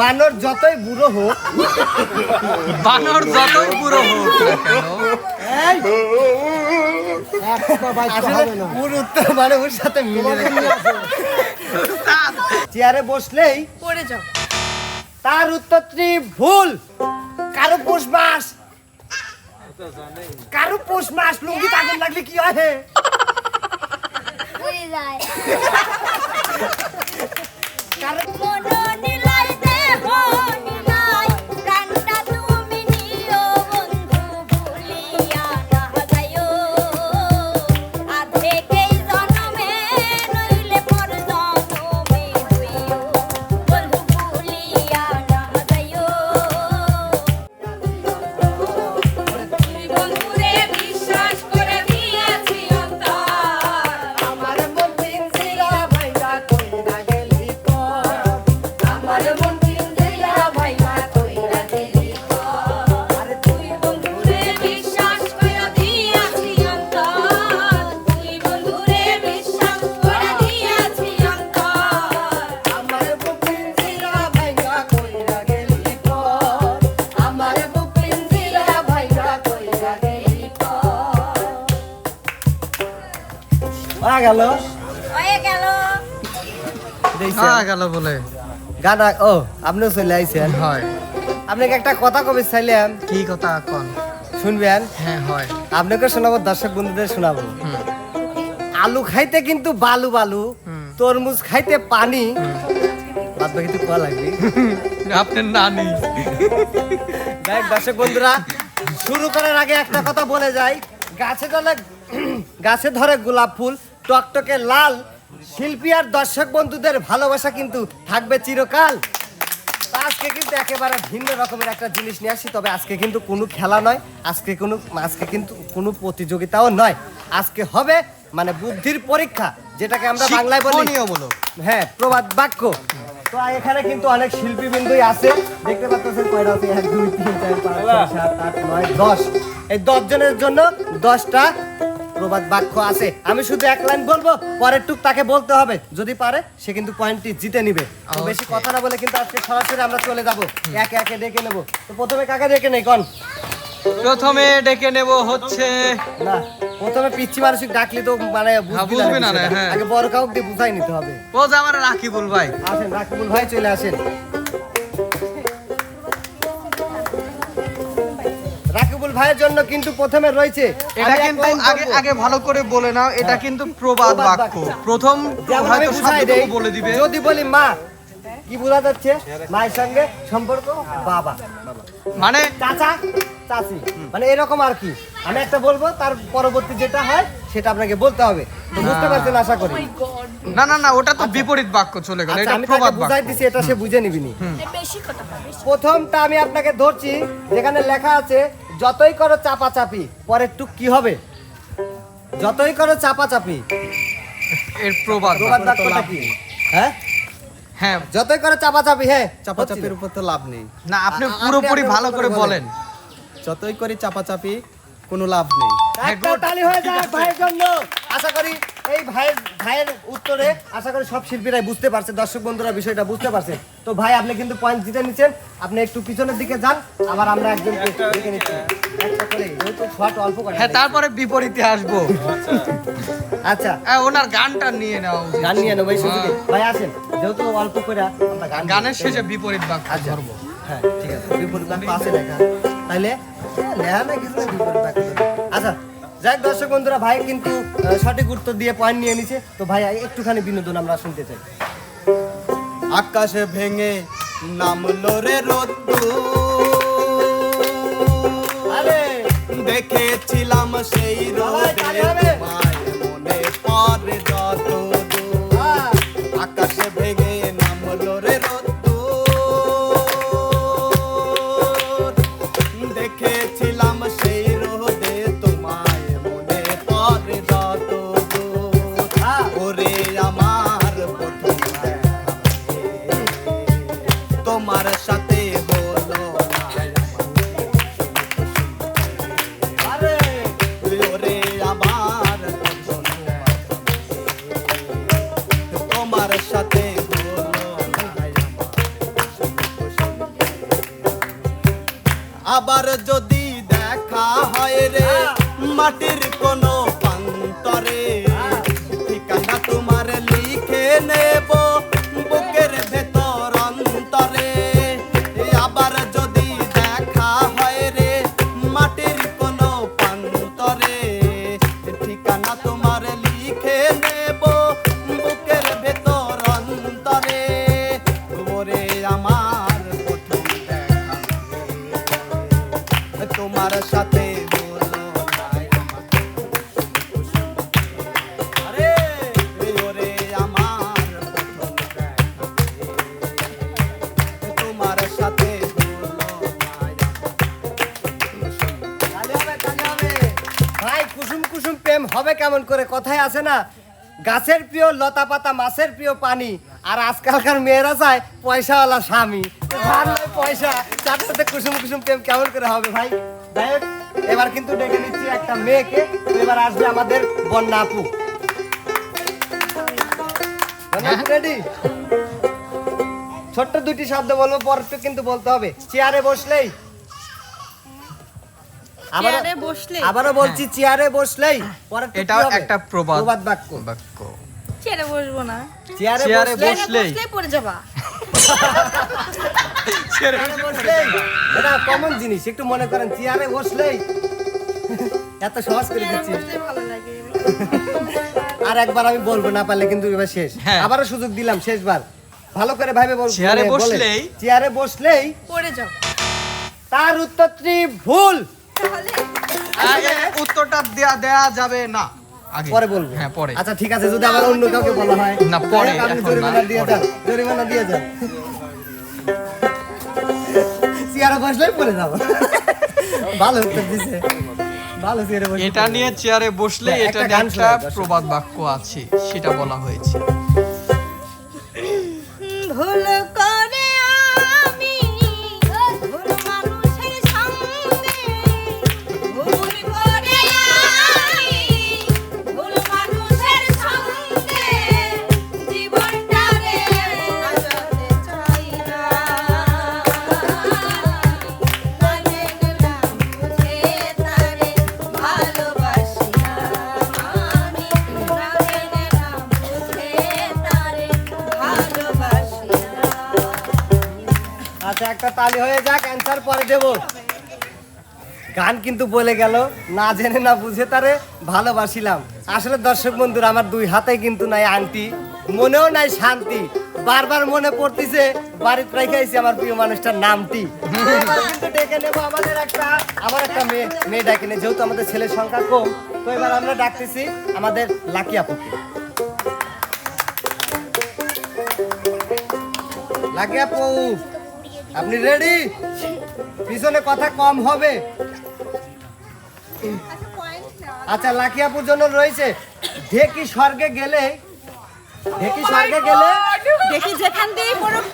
বানর যতই বুড়ো হোক। বানর যতই বুড়ো হোক না কেন, আসলে ওর উত্তর মানে সাথে মিলে চেয়ারে বসলেই পড়ে যাও। তার উত্তরটি ভুল। কারও পোষ মাস। কারও পোষ মাস। লুঙ্গি আগুন লাগলে কি হয়? কারও গেল। গেল। হ্যাঁ বলে। গানা ও আপনিও চলে আইছেন। হয়। আপনাকে একটা কথা কবে চাইলাম। কি কথা এখন শুনবেন? হ্যাঁ হয়। আপনাকে শোনাবো দর্শক বন্ধুদের শোনাবো। আলু খাইতে কিন্তু বালু বালু তরমুজ খাইতে পানি। বাদ বাকি তো কোয়া লাগবে? আপনার নানি। দেখ দর্শক বন্ধুরা শুরু করার আগে একটা কথা বলে যাই। গাছে ধরে গাছে ধরে গোলাপ ফুল টকটকে লাল শিল্পী আর দর্শক বন্ধুদের ভালোবাসা কিন্তু থাকবে চিরকাল। আজকে কিন্তু একেবারে ভিন্ন রকমের একটা জিনিস নিয়ে আসি তবে আজকে কিন্তু কোনো খেলা নয় আজকে কোনো আজকে কিন্তু কোনো প্রতিযোগিতাও নয়। আজকে হবে মানে বুদ্ধির পরীক্ষা যেটাকে আমরা বাংলায় বলি। হ্যাঁ প্রবাদ বাক্য। তো এখানে কিন্তু অনেক শিল্পী বিন্দুই আছে। দেখতে পাচ্ছেন কয়টা আছে? এক দুই তিন চার পাঁচ ছয় সাত আট নয় দশ। এই দশ জনের জন্য দশটা প্রবাদ বাক্য আছে। আমি শুধু এক লাইন বলব পরের টুক তাকে বলতে হবে। যদি পারে সে কিন্তু পয়েন্টটি জিতে নিবে। বেশি কথা না বলে কিন্তু আজকে সরাসরি আমরা চলে যাব। একে একে ডেকে নেব। তো প্রথমে কাকে ডেকে নেই? কন? প্রথমে ডেকে নেব হচ্ছে না প্রথমে পিচ্ছি মানসিক ডাকলে তো মানে বুঝবে না। হ্যাঁ। আগে বড় কাউকে বুঝাই নিতে হবে। ও যে আমার রাকিবুল ভাই। আসেন রাকিবুল ভাই চলে আসেন। ভাইয়ের জন্য কিন্তু প্রথমে রয়েছে। এটা কিন্তু আগে আগে ভালো করে বলে নাও এটা কিন্তু প্রবাদ বাক্য। প্রথম হয়তো বুঝাই শব্দটুকু বলে দিবে। যদি বলি মা কি বোঝা যাচ্ছে? মায়ের সঙ্গে সম্পর্ক বাবা। মানে চাচা চাচি। মানে এরকম আর কি। আমি একটা বলব তার পরবর্তী যেটা হয় সেটা আপনাকে বলতে হবে। তো বুঝতে পারছেন আশা করি? না না না ওটা তো বিপরীত বাক্য চলে গেল। আচ্ছা এটা প্রবাদ বুঝাই বাক্য। দিছি এটা সে বুঝে নিবিনি বেশি কথা প্রথমটা আমি আপনাকে ধরছি যেখানে লেখা আছে যতই করো চাপা চাপি পরের টুক কি হবে? যতই করো চাপা চাপি এর প্রবাদ প্রবাদ দা বাক্যটা কি? হ্যাঁ? হ্যাঁ। যতই করো চাপা চাপি হ্যাঁ? চাপাচাপির উপর তো লাভ নেই। না আপনি পুরোপুরি ভালো করে বলেন। যতই করি চাপাচাপি কোনো লাভ নেই। হ্যাঁ, একটা তালি হয়ে যায় ভাইয়ের জন্য। আশা করি এই ভাইয়ের ভাইয়ের উত্তরে আশা করি সব শিল্পীরাই বুঝতে পারছে দর্শক বন্ধুরা বিষয়টা বুঝতে পারছে। তো ভাই আপনি কিন্তু পয়েন্ট জিতে নিচ্ছেন। আপনি একটু পিছনের দিকে যান আবার আমরা একজনকে দেখে নিচ্ছি। একটা করে যেহেতু শট অল্প করে। হ্যাঁ তারপরে বিপরীতে আসব। আচ্ছা। হ্যাঁ, ওনার গানটা নিয়ে নেওয়া গান নিয়ে নেব ভাই আসেন। যেহেতু অল্প করে গানের শেষে বিপরীত বাক্য আচ্ছা। হ্যাঁ ঠিক আছে। বিপরীত বাক্য আছে লেখা। তাইলে আচ্ছা যাই দর্শক বন্ধুরা ভাই কিন্তু সঠিক উত্তর দিয়ে পয়েন্ট নিয়ে নিছে। তো ভাই একটুখানি বিনোদন আমরা শুনতে চাই। আকাশে ভেঙে নামলো রে রোদ্দু আরে! দেখেছিলাম সেই রোদে। মনে পড়ে যত। আকাশে ভেঙে আমার। সাথে হবে, কেমন করে? কথায় আছে না গাছের প্রিয় লতা পাতা মাছের প্রিয় পানি আর আজকালকার মেয়েরা চায় পয়সাওয়ালা স্বামী। পয়সা তার সাথে কুসুম কুসুম প্রেম কেমন করে হবে ভাই? যাই এবার কিন্তু ডেকে নিচ্ছি একটা মেয়েকে এবার আসবে আমাদের বন্যা আপু। রেডি ছোট্ট দুটি শব্দ বলব পর তো কিন্তু বলতে হবে। চেয়ারে বসলেই। আবারও- চেয়ারে বসলেই? আবারও বলছি চেয়ারে বসলেই। পরে এটাও একটা প্রবাদ প্রবাদ বাক্য। বাক্য। ছেড়ে বসবো না। চেয়ারে চেয়ারে বসলেই। বসলেই। বসলেই পড়ে যাবা। চেয়ারে বসলেই এটা কমন জিনিস একটু মনে করেন চেয়ারে বসলেই এত সহজ করে দিচ্ছি। আর একবার আমি বলব না পারলে কিন্তু এবার শেষ। হ্যাঁ। আবারও সুযোগ দিলাম শেষবার। ভালো করে ভাবে বল চেয়ারে। বসলেই? চেয়ারে বসলেই পড়ে যাও তার উত্তরটি ভুল। এ- উত্তরটা দেয়া দেয়া যাবে না। আগে। পরে বলব। হ্যাঁ পরে। আচ্ছা ঠিক আছে যদি আবার অন্য কাউকে বলা হয়। না, পরে, জরিমানা দিয়ে। যান জরিমানা দিয়ে যান। চেয়ারে বসলেই পড়ে যাব ভালো উত্তর দিছে। ভালো চেয়ারে বসে এটা নিয়ে চেয়ারে বসলে হ্যাঁ, এটা একটা নিয়ে একটা প্রবাদ বাক্য আছে সেটা বলা হয়েছে। তালি হয়ে যাক অ্যান্সার পরে দেব। গান কিন্তু বলে গেল, না জেনে না বুঝে তারে ভালোবাসিলাম। আসলে দর্শক বন্ধুরা, আমার দুই হাতে কিন্তু নাই আন্টি মনেও নাই শান্তি। বারবার মনে পড়তিছে বাড়িতে রেখেছি আমার প্রিয় মানুষটার নামটি। কিন্তু ডেকে নেব আমাদের একটা আবার একটা মেয়ে মেয়ে ডাকে নে, যেহেতু আমাদের ছেলের সংখ্যা কম, তো এবার আমরা ডাকতেছি আমাদের লাকি আপুকে। লাকি আপু আপনি রেডি পিছনে কথা কম হবে। আচ্ছা লাকি আপুর জন্য রয়েছে। ঢেকি স্বর্গে গেলে ঢেকি স্বর্গে গেলে দেখি যেখান দিয়ে পড়ুক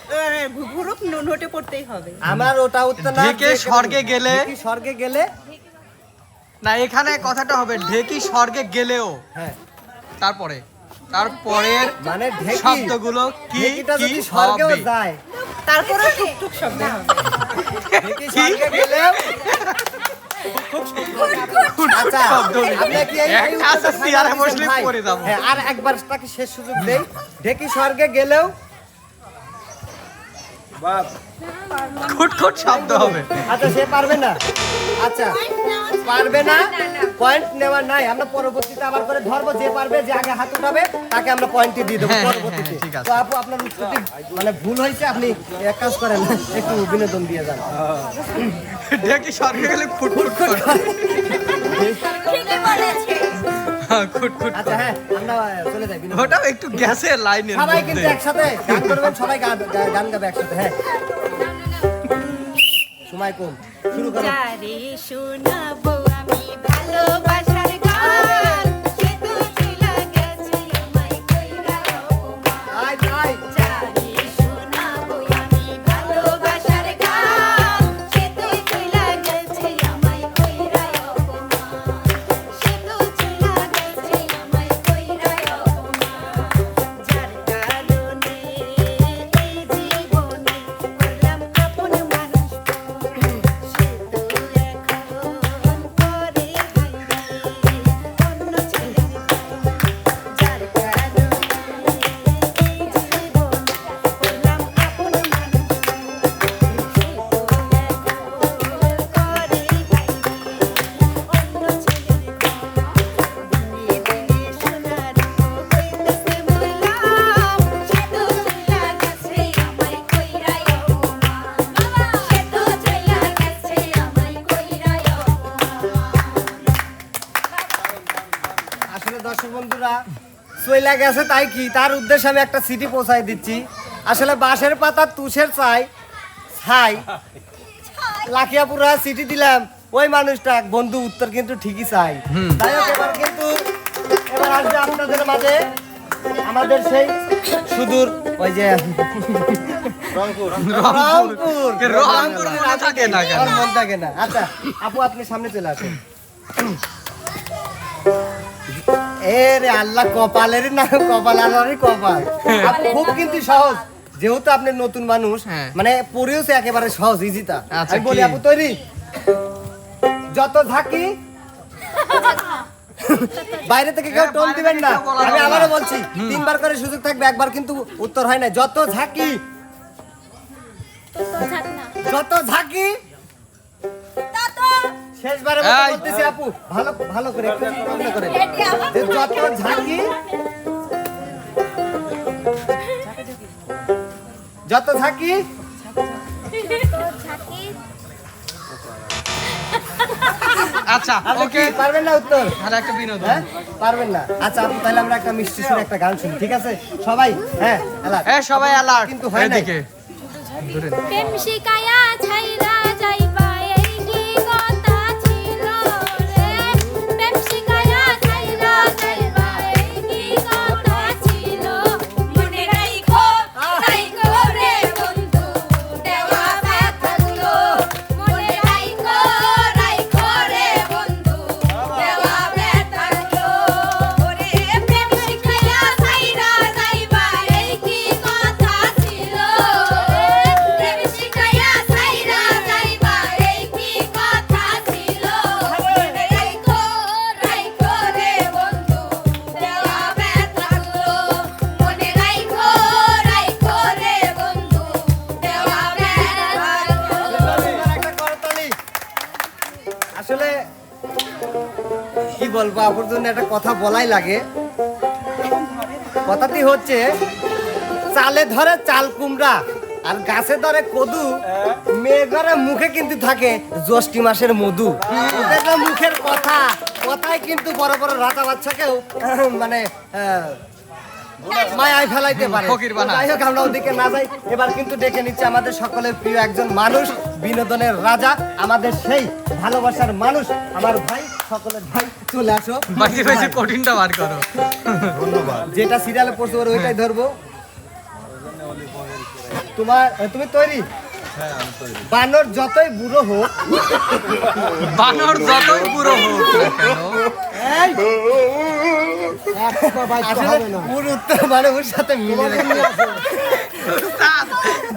ঘুরুক নোটে পড়তেই হবে। আমার ওটা উত্তর না ঢেকে স্বর্গে গেলে? ঢেকি স্বর্গে গেলে না এখানে কথাটা হবে ঢেকি স্বর্গে গেলেও। হ্যাঁ। তারপরে। তারপরের মানে শব্দগুলো কি? কি স্বর্গেও হবে? যায়। তারপরে টুকটুক শব্দ। হবে ঢেকি স্বর্গে গেলেও আচ্ছা। হ্যাঁ আর একবার তাকে শেষ সুযোগ দেই। ঢেকি স্বর্গে গেলেও খুটখুট শব্দ হবে। আচ্ছা সে পারবে না। আচ্ছা পারবে না পয়েন্ট নেওয়ার নাই। আমরা পরবর্তীতে আবার করে ধরবো যে পারবে যে আগে হাত উঠাবে তাকে আমরা পয়েন্টটি দিয়ে দেবো হ্যাঁ, হ্যাঁ, পরবর্তীতে। হ্যাঁ, ঠিক আছে। তো আপু আপনার উত্তরটি মানে ভুল হয়েছে আপনি এক কাজ করেন একটু বিনোদন দিয়ে যান। স্বর্গে গেলে খুটখুট করে। ঠিকই বলেছে হ্যাঁ, খুটখুট আচ্ছা হ্যাঁ আমরা চলে যাই। ওটাও একটু গ্যাসে লাইনের সবাই কিন্তু একসাথে গান করবেন সবাই গান গান গাবে একসাথে হ্যাঁ। সময় কম শুরু করো। শোনাবো আমি ভালোবাসার গেছে তাই কি? তার উদ্দেশ্যে আমি একটা সিটি পৌঁছাই দিচ্ছি। আসলে বাঁশের পাতা তুষের চাই ছাই। লাখিয়াপুরা সিটি দিলাম। ওই মানুষটা বন্ধু উত্তর কিন্তু ঠিকই চাই তাই হোক এবার কিন্তু এবার আসবে আপনাদের মাঝে। আমাদের সেই সুদূর ওই যে রংপুর। রংপুর। মনে থাকে না মন থাকে না। আচ্ছা আপু আপনি সামনে চলে আসুন। এ রে আল্লাহ কপালের না কপাল আল্লাহরই কপাল। আপু খুব কিন্তু সহজ যেহেতু আপনি নতুন মানুষ হ্যাঁ। মানে পড়েও সে একেবারে সহজ ইজিতা আচ্ছা, আমি বলি আপু তৈরি? যত ঝাঁকি বাইরে থেকে কেউ হ্যাঁ, টোন বাইরে দিবেন না। আমি আবারও বলছি তিনবার করে সুযোগ থাকবে একবার কিন্তু উত্তর হয় না। যত ঝাঁকি যত ঝাঁকি বলতেছি আপু ভালো ভালো করে একটু আমার যে যত ঝাঁকি যত ঝাঁকি আচ্ছা ওকে। পারবেন না উত্তর? আর একটা বিনোদন। হ্যাঁ পারবেন না। আচ্ছা আপু তাহলে আমরা একটা মিষ্টি সুরে একটা গান শুনি ঠিক আছে? সবাই হ্যাঁ এলা এ সবাই অ্যালার্ট কিন্তু হয়। এদিকে। প্রেম শিকায়া ছাইরা আসলে কি বলব আপুর জন্য একটা কথা বলাই লাগে। কথাটি হচ্ছে চালে ধরে চাল কুমড়া আর গাছে ধরে কদু মেয়ে ঘরে মুখে কিন্তু থাকে জ্যৈষ্ঠী মাসের মধু। মুখের কথা কথাই কিন্তু বড় বড় রাজা বাচ্চাকেও মানে আহ, মায়ায় ফেলাইতে পারে। যাই হোক আমরা ওদিকে না যাই এবার কিন্তু ডেকে নিচ্ছে আমাদের সকলের প্রিয় একজন মানুষ। বিনোদনের রাজা আমাদের সেই ভালোবাসার মানুষ আমার ভাই সকলের ভাই চলে আসো। বাকি রয়েছে কঠিনটা বার করো। যেটা সিরিয়ালে পড়ছে ওর ওইটাই ধরবো। তোমার তুমি তৈরি? বানর যতই বুড়ো হোক বানর যতই বুড়ো হোক আসলে ওর উত্তর মানে সাথে মিলে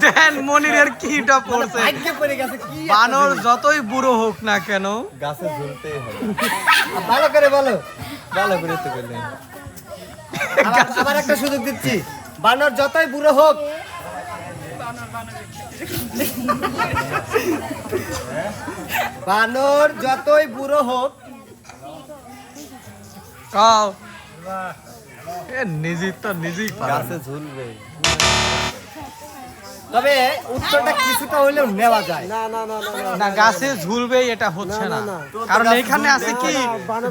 রেখে দেন মনিরের কিটা পড়ছে? পড়ে গেছে কি বানর যতই বুড়ো হোক না কেন। গাছে ঝুলতেই হবে। ভালো করে বলো ভালো করে তো আবার একটা সুযোগ দিচ্ছি। বানর যতই বুড়ো হোক বানর যতই বুড়ো হোক কাও। এ নিজেই তো নিজেই পারে গাছে ঝুলবে। তবে উত্তরটা কিছুটা হইলেও নেওয়া যায়। না গাছে ঝুলবে এটা হচ্ছে না কারণ এখানে আছে কি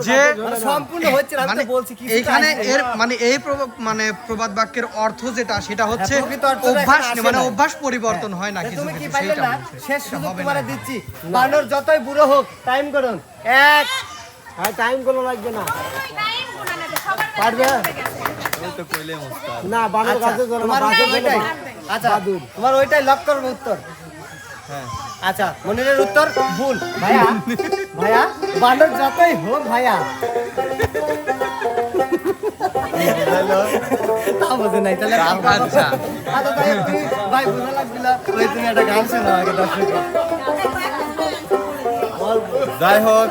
যে মানে সম্পূর্ণ হচ্ছে না, আমি মানে বলছি এইখানে আছে। এর মানে এই মানে প্রবাদ বাক্যের অর্থ যেটা সেটা হচ্ছে হ্যাঁ, অর্থটা অভ্যাস এখানে মানে অভ্যাস পরিবর্তন হয়। না কিছু তুমি কি পাইলে না শেষ সুযোগ তোমারে দিচ্ছি। বানর যতই বুড়ো হোক টাইম করুন। এক। টাইম কোনো লাগবে না। পারবে? না বানর আচ্ছা, গাছে চলে আচ্ছা তোমার ওইটাই লক করব উত্তর। আচ্ছা মনিরের উত্তর? ভুল। ভাইয়া? ভাইয়া? বানর যতই হোক ভাইয়া। তা বোঝে নাই তাহলে আচ্ছা। আচ্ছা ভাই বোঝা লাগছিল ওই তুমি একটা গান শোনো আগে দর্শক যাই হোক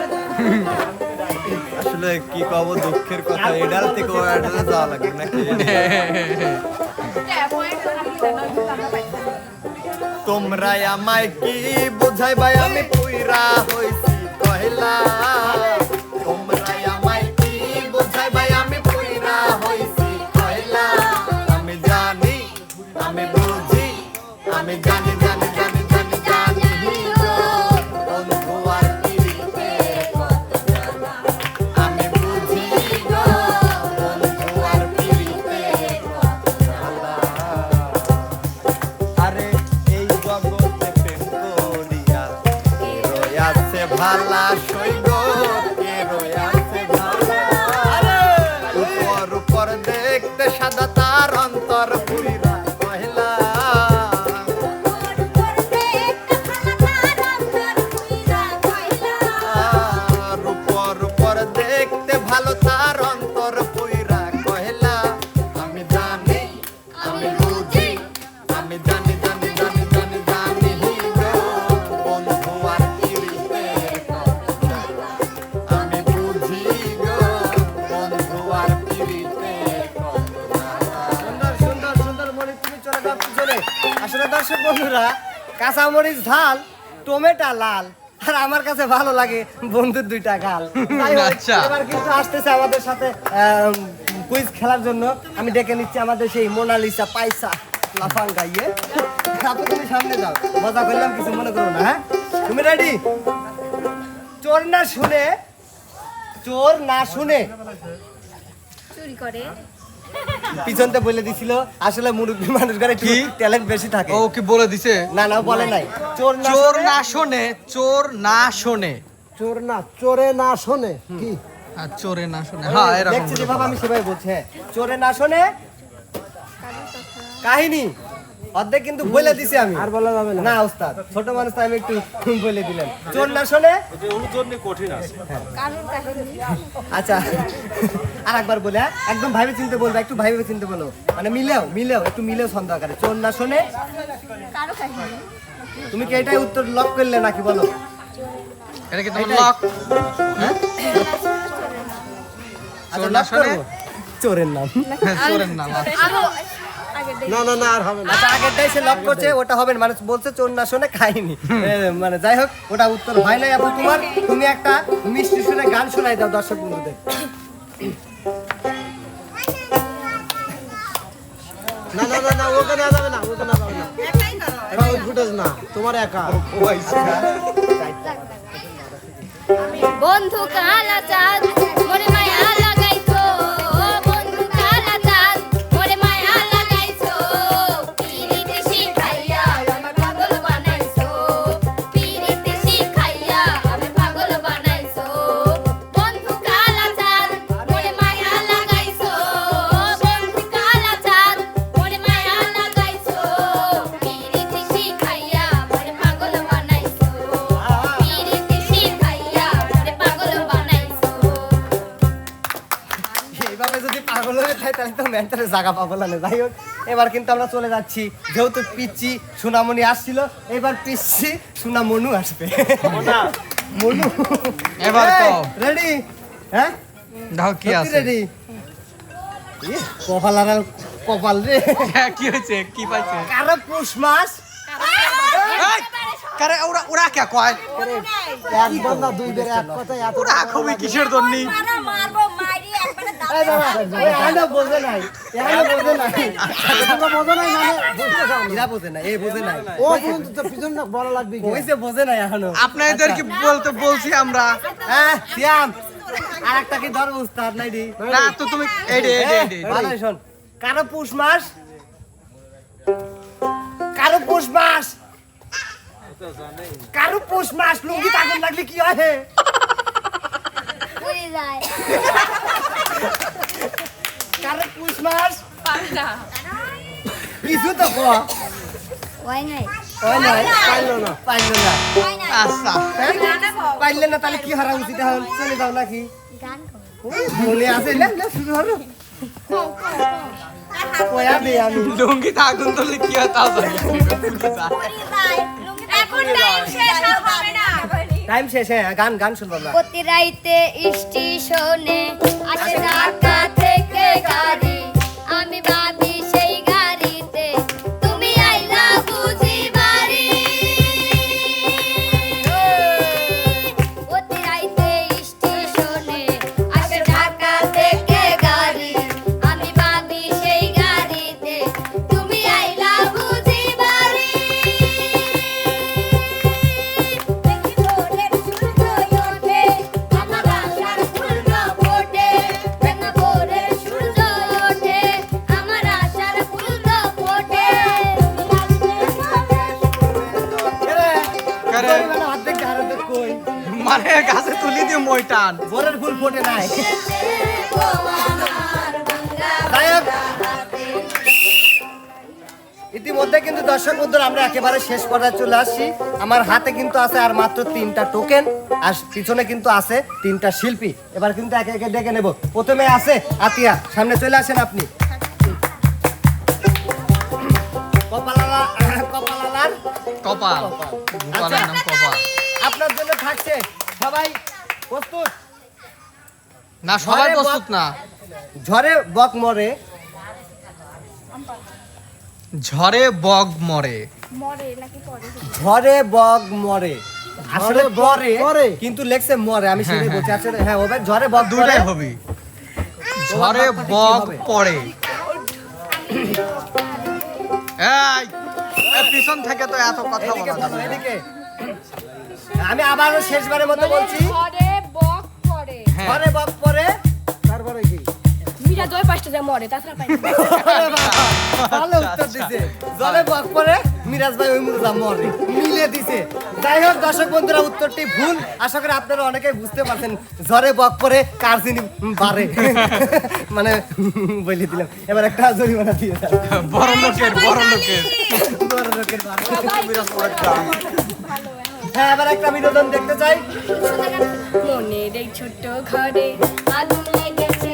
আসলে কি কব দুঃখের কথা এডাল থেকে ও এডালে যাওয়া লাগবে নাকি? তোমরা আমায় কি বুঝাই ভাই আমি পুইরা হইছি কহিলা। মরিচ চলে আসলে দর্শক বন্ধুরা কাঁচা ঝাল টমেটো লাল আর আমার কাছে ভালো লাগে বন্ধুর দুইটা গাল। আচ্ছা। এবার কিন্তু আসতেছে আমাদের সাথে কুইজ খেলার জন্য। আমি ডেকে নিচ্ছি আমাদের সেই মোনালিসা পাইসা লাফান গাইয়ে। আপু তুমি সামনে যাও মজা করলাম কিছু মনে করো না হ্যাঁ? তুমি রেডি চোর না শুনে চোর না শুনে। চুরি করে। পিছনতে বলে দিছিল আসলে মুরব্বী মানুষ ঘরে কি? ট্যালেন্ট বেশি থাকে। ও কি বলে দিছে? না না বলে নাই। চোর না চোর না শোনে চোর না শোনে। চোর না চোরে না শোনে কি? আর চোরে না শোনে। হ্যাঁ এরকম দেখছি যেভাবে আমি সেভাবে বলছি হ্যাঁ। চোরে না শোনে কাহিনী। অর্ধেক কিন্তু বলে দিছি আমি। আর বলা যাবে না। না ওস্তাদ ছোট মানুষ তো আমি একটু বলে দিলেন চোর না শোনে? আচ্ছা আর একবার বলে হ্যাঁ? একদম ভাইবে চিনতে বলব একটু ভাইবে চিনতে বলো। মানে মিলেও মিলেও একটু মিলেও ছন্দ আকারে। চোর না শোনে? তুমি কি এটাই উত্তর লক করলে নাকি বলো? এটা কি তোমার। লক আচ্ছা চোর না লক? করব? চোরের নাম। চোরের নাম। না না না আর হবে না। আচ্ছা আগেরটাই সে লক করছে ওটা হবে না। মানে বলছে চোর না শোনে খাইনি। মানে যাই হোক ওটা উত্তর হয় নাই। আপু তোমার তুমি একটা মিষ্টি শুনে গান শোনাই দাও দর্শক বন্ধুদের। না না না না ওকে নেওয়া যাবে না ওকে নেওয়া যাবে না। এটা ফুটেজ না তোমার একা। বন্ধু কালা চাঁদ তো জায়গা পাবো না যাই হোক এবার কিন্তু আমরা চলে যাচ্ছি। যেহেতু পিচ্ছি সোনামণি আসছিল এবার পিচ্ছি সোনামনু আসবে। মনু। এবার কও। রেডি হ্যাঁ? দাও কি আছে? রেডি কপাল আর কপাল রে। হ্যাঁ, কি হয়েছে? কি পাইছে? কারও পুষ মাস? কারে ওরা ওরা কে কয়? এক বান্দা দুই বের এক কথায় এত ওরা খুবই কিসের জন্যই এই নাই মানে? কি? আপনাদেরকে বলতে বলছি আমরা। হ্যাঁ আর একটা কি ধর উস্তাদ নাই দি না তো তুমি। ভালো শোন। কারও পুষ মাস? কারও পুষ মাস? কারও পুষ মাস? লুঙ্গি আগুন লাগলে কি হয়? কারও পুষ মাস কিছু তো কো ওই নাই ওই নাই পারল না পাইল না আচ্ছা? পাইলে না তাহলে কি হারা উচিত এখন চলে যাও নাকি গান মনে আছে না না শুরু হলো কয়া দে আমি লুঙ্গিতে আগুন ধরলে কি হয় তাও জানি এখন টাইম শেষ হবে না টাইম শেষ হ্যাঁ গান গান শুনব আমরা প্রতি রাইতে স্টেশনে আসে আমরা একেবারে শেষ পর্যায়ে চলে আসছি। আমার হাতে কিন্তু আছে আর মাত্র তিনটা টোকেন আর পিছনে কিন্তু আছে তিনটা শিল্পী। এবার কিন্তু একে একে ডেকে নেব। প্রথমে আছে আতিয়া সামনে চলে আসেন আপনি। কপালালা কপালালার? কপাল। গোপালের নাম কপাল। আপনার জন্য থাকছে সবাই প্রস্তুত? না সবাই প্রস্তুত বক- না। ঝড়ে বক মরে। ঝড়ে বগ মরে। ঝড়ে বগ মরে। আসলে বরে মরে? কিন্তু লেখছে মরে আমি সেটাই হ্যাঁ, বলছি। আসলে হ্যাঁ ওবে ঝড়ে বগ দুইটাই মরে হবে। বাক্যটা বগ পড়ে। এই পিছন থেকে তো এত কথা বলা। এদিকে। আমি আবারও শেষবারের মতো বলছি। ঘরে বক করে হ্যাঁ। ঝড়ে বগ পরে তারপরে কি? মিরা জয় পাঁচটা যা মরে তাছাড়া পাই দিছে। জলে বক পরে মিরাজ ভাই ওই মুরদা মরে। মিলে দিছে। যাই হোক দর্শক বন্ধুরা উত্তরটি ভুল। আশা করি আপনারা অনেকেই বুঝতে পারছেন ঝড়ে বক পরে কার চিনি বাড়ে। মানে বলে দিলাম। এবার একটা জরিমানা দিয়ে বড় লোকের বড় লোকের। বড় লোকের বাড়ে। হ্যাঁ এবার একটা বিনোদন দেখতে চাই। মনের এই ছোট্ট ঘরে আগুন লেগেছে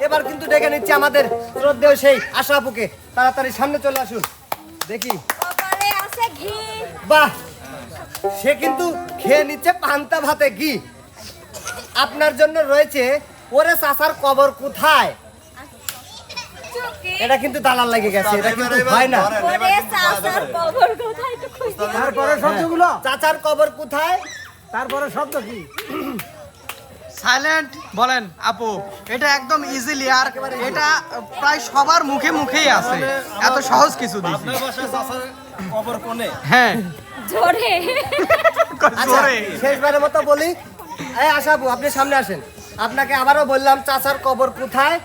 এবার কিন্তু ডেকে নিচ্ছে আমাদের শ্রদ্ধেয় সেই আশা আপুকে তাড়াতাড়ি সামনে চলে আসুন। দেখি। কপালে আছে ঘি। বাহ! সে কিন্তু খেয়ে নিচ্ছে পান্তা ভাতে ঘি। আপনার জন্য রয়েছে ওরে চাষার কবর কোথায়? এটা কিন্তু দালাল লাগে গেছে এটা কিন্তু হয় না। ওরে চাচার কবর কোথায়? একটু খুঁজে তারপরে শব্দগুলো? চাচার কবর কোথায়? তারপরে শব্দ কি? সাইলেন্ট বলেন আপু এটা একদম ইজিলি আর এটা প্রায় সবার মুখে মুখেই আছে। এত সহজ কিছু দিছি। হ্যাঁ। জোরে। আচ্ছা জোরে। শেষবারের মতো বলি। এই আশা আপু আপনি সামনে আসেন। আপনাকে আবারও বললাম চাচার কবর কোথায়?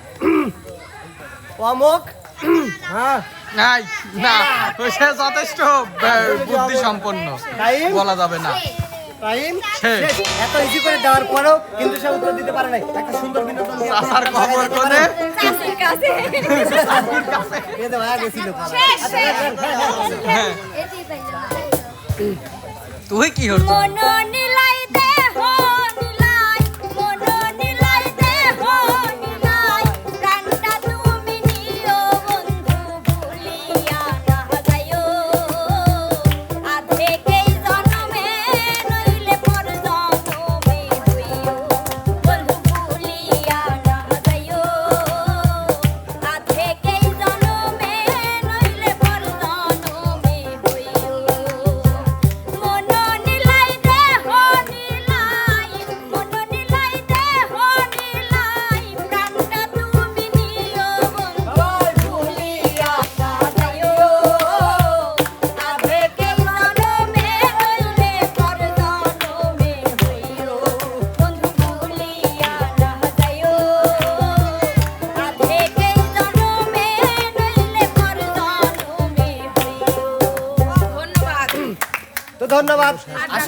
অমক? হ্যাঁ। নাই না সে যথেষ্ট বুদ্ধি সম্পন্ন বলা যাবে না। টাইম শেষ। এত ইজি করে দেওয়ার পরেও কিন্তু সে উত্তর দিতে পারে নাই। একটা সুন্দর বিনোদন দিয়ে কবর কোনে? চাষির কাছে। এ গেছিল শেষ, আচ্ছা, শেষ। হ্যাঁ। তুই কি হলো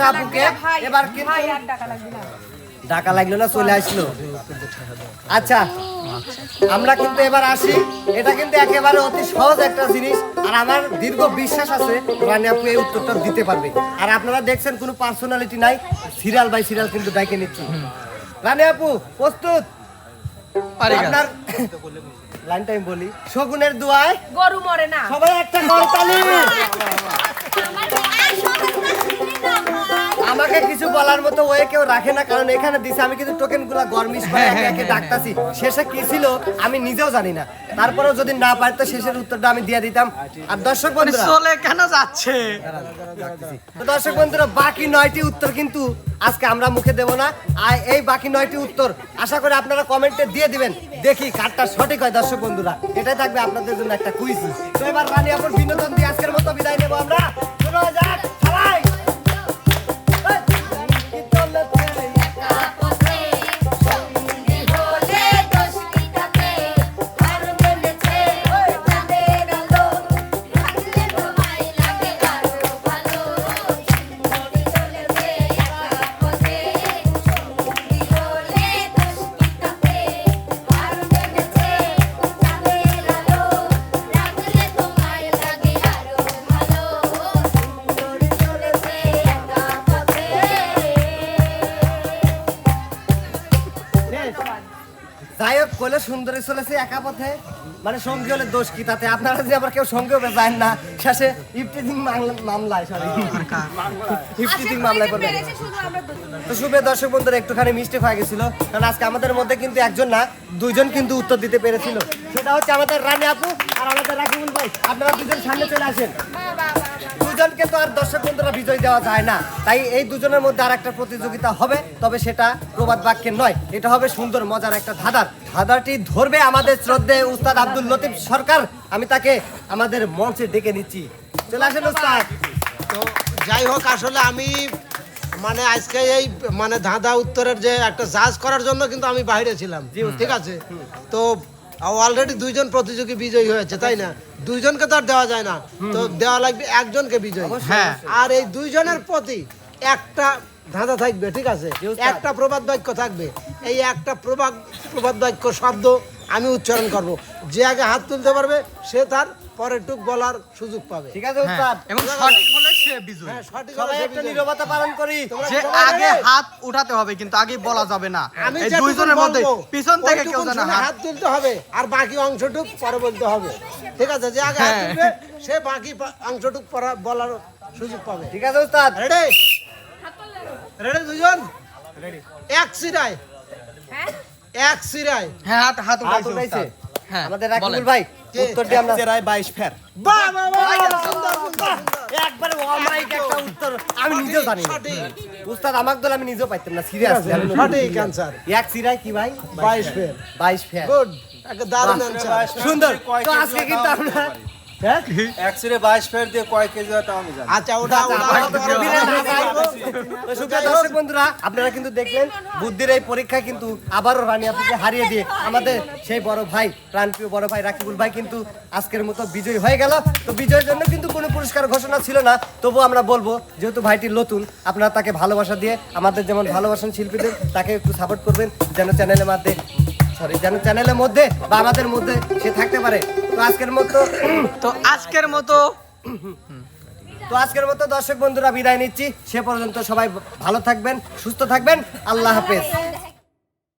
আপুকে এবার কিন্তু ডাকা লাগল না চলে আসলো। আচ্ছা আমরা কিন্তু এবার আসি। এটা কিন্তু একেবারে অতি সহজ একটা জিনিস আর আমার দীর্ঘ বিশ্বাস আছে রানী আপু এই উত্তরটা দিতে পারবে। আর আপনারা দেখছেন কোনো পার্সোনালিটি নাই সিরিয়াল বাই সিরিয়াল কিন্তু ডাকে নিচ্ছি। রানী আপু প্রস্তুত? আপনার লাইনটা আমি বলি শগুনের দোয়ায় গরু মরে না। সবাই একটা করতালি আমাকে কিছু বলার মতো ওয়ে কেউ রাখে না কারণ এখানে দিছে আমি কিন্তু টোকেনগুলা গরমিশ করে একে একে ডাকতাছি। শেষে কি ছিল আমি নিজেও জানি না। তারপরেও যদি না পারি তো শেষের উত্তরটা আমি দিয়ে দিতাম। আর দর্শক বন্ধুরা চলে কেন যাচ্ছে? তো দর্শক বন্ধুরা বাকি নয়টি উত্তর কিন্তু আজকে আমরা মুখে দেব না। আর এই বাকি নয়টি উত্তর আশা করি আপনারা কমেন্টে দিয়ে দিবেন। দেখি কারটা সঠিক হয় দর্শক বন্ধুরা। এটাই থাকবে আপনাদের জন্য একটা কুইজ তো এবার রানী আপুর বিনোদন দিয়ে আজকের মতো বিদায় নেব আমরা। সুন্দরী চলেছে একা পথে। মানে সঙ্গী হলে দোষ কি তাতে? আপনারা যে আবার কেউ যায় না শেষে ইফতিজিং মামলায় সরি ইফতিজিং মামলায় করবে তো শুভে দর্শক বন্ধুরা একটুখানি মিষ্টি হয়ে গেছিল। কারণ আজকে আমাদের মধ্যে কিন্তু একজন না দুইজন কিন্তু উত্তর দিতে পেরেছিল। সেটা হচ্ছে আমাদের রানী আপু আর আমাদের রাকিবুল ভাই। আপনারা দুজন সামনে চলে আসেন। দুজনকে তো আর দর্শক বন্ধুরা বিজয় দেওয়া যায় না। তাই এই দুজনের মধ্যে আর একটা প্রতিযোগিতা হবে তবে সেটা প্রবাদ বাক্যের নয়। এটা হবে সুন্দর মজার একটা ধাঁধার। ধাঁধাটি ধরবে আমাদের শ্রদ্ধে উস্তাদ আব্দুল লতিফ সরকার। আমি তাকে আমাদের মঞ্চে ডেকে নিচ্ছি। চলে আসেন উস্তাদ। তো যাই হোক আসলে আমি মানে আজকে এই মানে ধাঁধা উত্তরের যে একটা জাজ করার জন্য কিন্তু আমি বাইরে ছিলাম। ঠিক আছে? তো অলরেডি দুইজন প্রতিযোগী বিজয়ী হয়েছে তাই না? দুইজনকে তো আর দেওয়া যায় না। তো দেওয়া লাগবে একজনকে বিজয়ী। হ্যাঁ। আর এই দুইজনের প্রতি একটা ধাঁধা থাকবে ঠিক আছে? একটা প্রবাদ বাক্য থাকবে। এই একটা প্রবাদ প্রবাদ বাক্য শব্দ আমি উচ্চারণ করব। যে আগে হাত তুলতে পারবে সে তার পরের টুক বলার সুযোগ পাবে। ঠিক আছে হ্যাঁ, উস্তাদ। এবং সঠিক হলে সে বিজয়ী। হ্যাঁ সঠিক হলে সবাই একটা নীরবতা পালন করি। যে আগে হাত উঠাতে হবে কিন্তু আগে বলা যাবে না। এই দুইজনের মধ্যে পিছন থেকে কেউ যেন হাত তুলতে হবে আর বাকি অংশটুক পরে বলতে হবে। ঠিক আছে যে আগে হাত হ্যাঁ। তুলবে সে বাকি অংশটুক পরা- বলার সুযোগ পাবে। ঠিক আছে উস্তাদ। রেডি রেডি দুজন এক সিরায় এক সিরায় হ্যাঁ হাত হাত উঠাইছে। হ্যাঁ আমাদের বলেন। রাকিবুল ভাই উত্তর দিয়ে আমরা রায় বাইশ ফের। বাহ বাহ বাহ, বাহ, সুন্দর সুন্দর একবারে অমায়িক একটা উত্তর আমি নিজেও জানি উস্তাদ আমাকে দল আমি নিজেও পাইতাম না সিরিয়াস সঠিক এক কি ভাই? বাইশ ফের। বাইশ ফের। গুড একটা দারুণ অ্যান্সার সুন্দর। তো আজকে কিন্তু আমরা হ্যাঁ? হয়? তাও আমি জানি। আচ্ছা বন্ধুরা আপনারা কিন্তু দেখলেন বুদ্ধির এই পরীক্ষায় কিন্তু আবারও রানী আপুকে হারিয়ে দিয়ে আমাদের সেই বড় ভাই প্রাণপ্রিয় বড় ভাই রাকিবুল ভাই কিন্তু আজকের মতো বিজয়ী হয়ে গেল। তো বিজয়ের জন্য কিন্তু কোনো পুরস্কার ঘোষণা ছিল না। তবু আমরা বলব যেহেতু ভাইটি নতুন আপনারা তাকে ভালোবাসা দিয়ে আমাদের যেমন ভালোবাসেন শিল্পীদের তাকে একটু সাপোর্ট করবেন যেন চ্যানেলের মধ্যে সরি যেন চ্যানেলের মধ্যে বা আমাদের মধ্যে সে থাকতে পারে। তো আজকের মতো তো আজকের মতো তো আজকের মতো দর্শক বন্ধুরা বিদায় নিচ্ছি। সে পর্যন্ত সবাই ভালো থাকবেন সুস্থ থাকবেন। আল্লাহ হাফেজ।